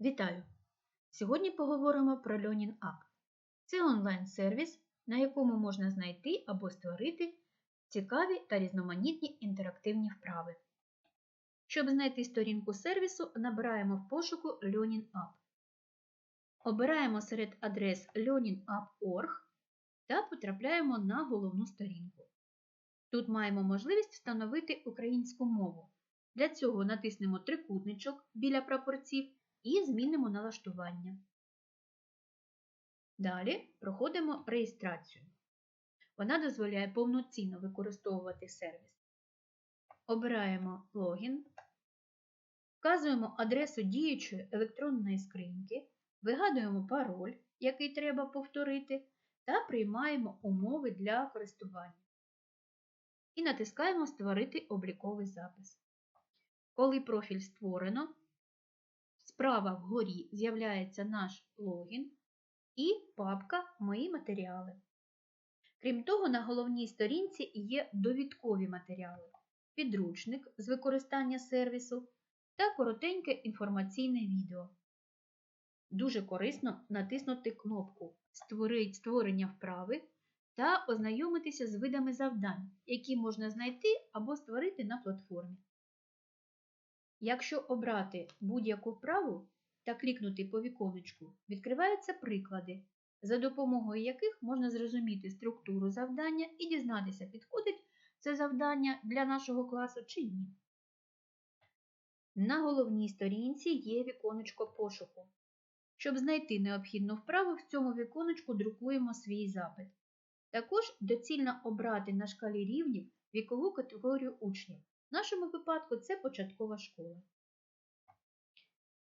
Вітаю! Сьогодні поговоримо про Learning App. Це онлайн-сервіс, на якому можна знайти або створити цікаві та різноманітні інтерактивні вправи. Щоб знайти сторінку сервісу, набираємо в пошуку Learning App. Обираємо серед адрес learningapp.org та потрапляємо на головну сторінку. Тут маємо можливість встановити українську мову. Для цього натиснемо трикутничок біля прапорців і змінимо налаштування. Далі проходимо реєстрацію. Вона дозволяє повноцінно використовувати сервіс. Обираємо логін, вказуємо адресу діючої електронної скриньки, вигадуємо пароль, який треба повторити, та приймаємо умови для користування. І натискаємо Створити обліковий запис. Коли профіль створено, справа вгорі з'являється наш логін і папка Мої матеріали. Крім того, на головній сторінці є довідкові матеріали, підручник з використання сервісу та коротеньке інформаційне відео. Дуже корисно натиснути кнопку Створення вправи та ознайомитися з видами завдань, які можна знайти або створити на платформі. Якщо обрати будь-яку вправу та клікнути по віконечку, відкриваються приклади, за допомогою яких можна зрозуміти структуру завдання і дізнатися, підходить це завдання для нашого класу чи ні. На головній сторінці є віконечко пошуку. Щоб знайти необхідну вправу, в цьому віконечку друкуємо свій запит. Також доцільно обрати на шкалі рівнів вікову категорію учнів. В нашому випадку це початкова школа.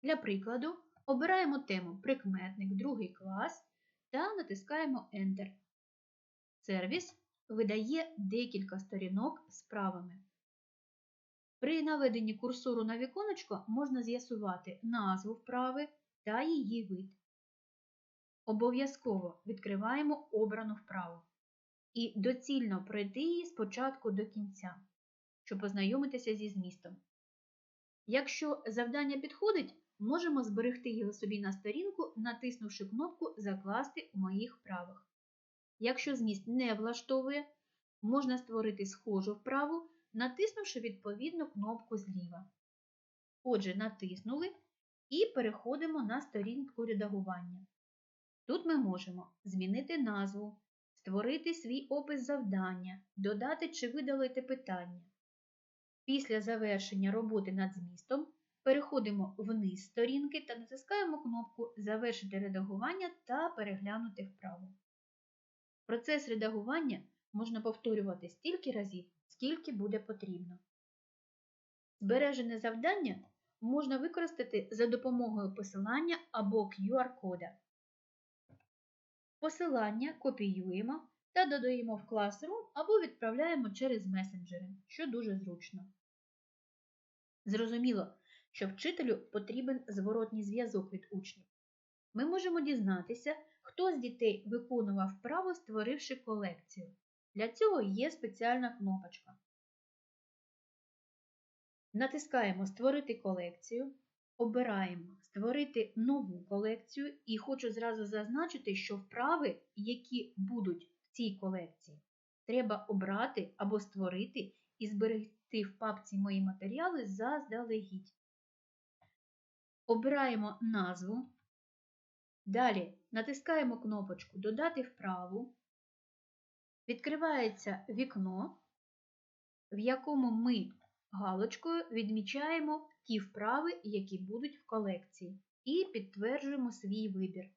Для прикладу, обираємо тему Прикметник, другий клас та натискаємо Enter. Сервіс видає декілька сторінок з правами. При наведенні курсору на віконечко можна з'ясувати назву вправи та її вид. Обов'язково відкриваємо обрану вправу і доцільно пройти її спочатку до кінця щоб познайомитися зі змістом. Якщо завдання підходить, можемо зберегти його собі на сторінку, натиснувши кнопку Закласти у моїх вправах. Якщо зміст не влаштовує, можна створити схожу вправу, натиснувши відповідну кнопку зліва. Отже, натиснули і переходимо на сторінку редагування. Тут ми можемо змінити назву, створити свій опис завдання, додати чи видалити питання. Після завершення роботи над змістом переходимо вниз сторінки та натискаємо кнопку Завершити редагування та переглянути вправу. Процес редагування можна повторювати стільки разів, скільки буде потрібно. Збережене завдання можна використати за допомогою посилання або QR-кода. Посилання копіюємо та додаємо в Classroom або відправляємо через месенджери, що дуже зручно. Зрозуміло, що вчителю потрібен зворотній зв'язок від учнів. Ми можемо дізнатися, хто з дітей виконував вправо, створивши колекцію. Для цього є спеціальна кнопочка. Натискаємо Створити колекцію, обираємо Створити нову колекцію і хочу зразу зазначити, що вправи, які будуть в цій колекції треба обрати або створити і зберегти в папці мої матеріали заздалегідь. Обираємо назву. Далі натискаємо кнопочку Додати вправу. Відкривається вікно, в якому ми галочкою відмічаємо ті вправи, які будуть в колекції, і підтверджуємо свій вибір.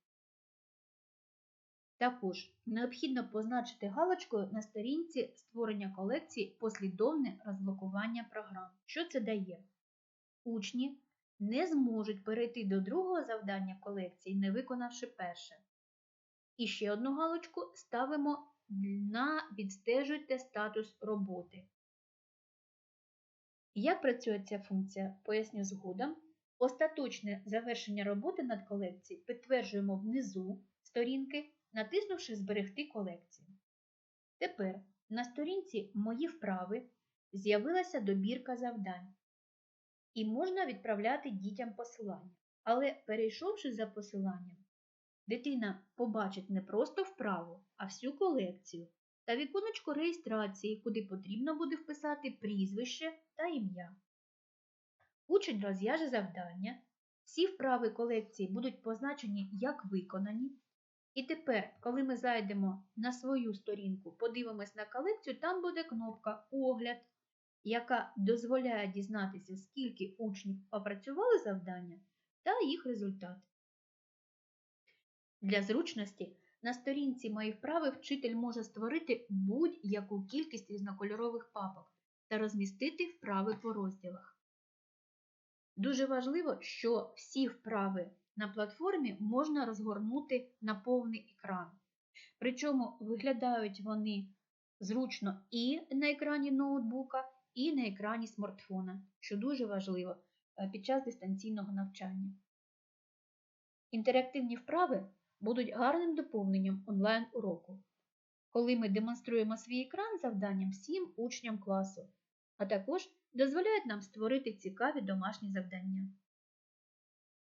Також необхідно позначити галочкою на сторінці створення колекції послідовне розблокування програм. Що це дає? Учні не зможуть перейти до другого завдання колекції, не виконавши перше. І ще одну галочку ставимо на відстежуйте статус роботи. Як працює ця функція, поясню згодом. Остаточне завершення роботи над колекцією підтверджуємо внизу сторінки натиснувши Зберегти колекцію. Тепер на сторінці Мої вправи з'явилася добірка завдань. І можна відправляти дітям посилання Але перейшовши за посиланням, дитина побачить не просто вправу, а всю колекцію та віконечко реєстрації, куди потрібно буде вписати прізвище та ім'я. Учень розв'яже завдання, всі вправи колекції будуть позначені як виконані. І тепер, коли ми зайдемо на свою сторінку, подивимось на колекцію, там буде кнопка Огляд, яка дозволяє дізнатися, скільки учнів опрацювали завдання та їх результат. Для зручності на сторінці Мої вправи вчитель може створити будь-яку кількість різнокольорових папок та розмістити вправи по розділах. Дуже важливо, що всі вправи на платформі можна розгорнути на повний екран. Причому виглядають вони зручно і на екрані ноутбука, і на екрані смартфона, що дуже важливо е, під час дистанційного навчання. Інтерактивні вправи будуть гарним доповненням онлайн-уроку, коли ми демонструємо свій екран завданням всім учням класу, а також дозволяють нам створити цікаві домашні завдання.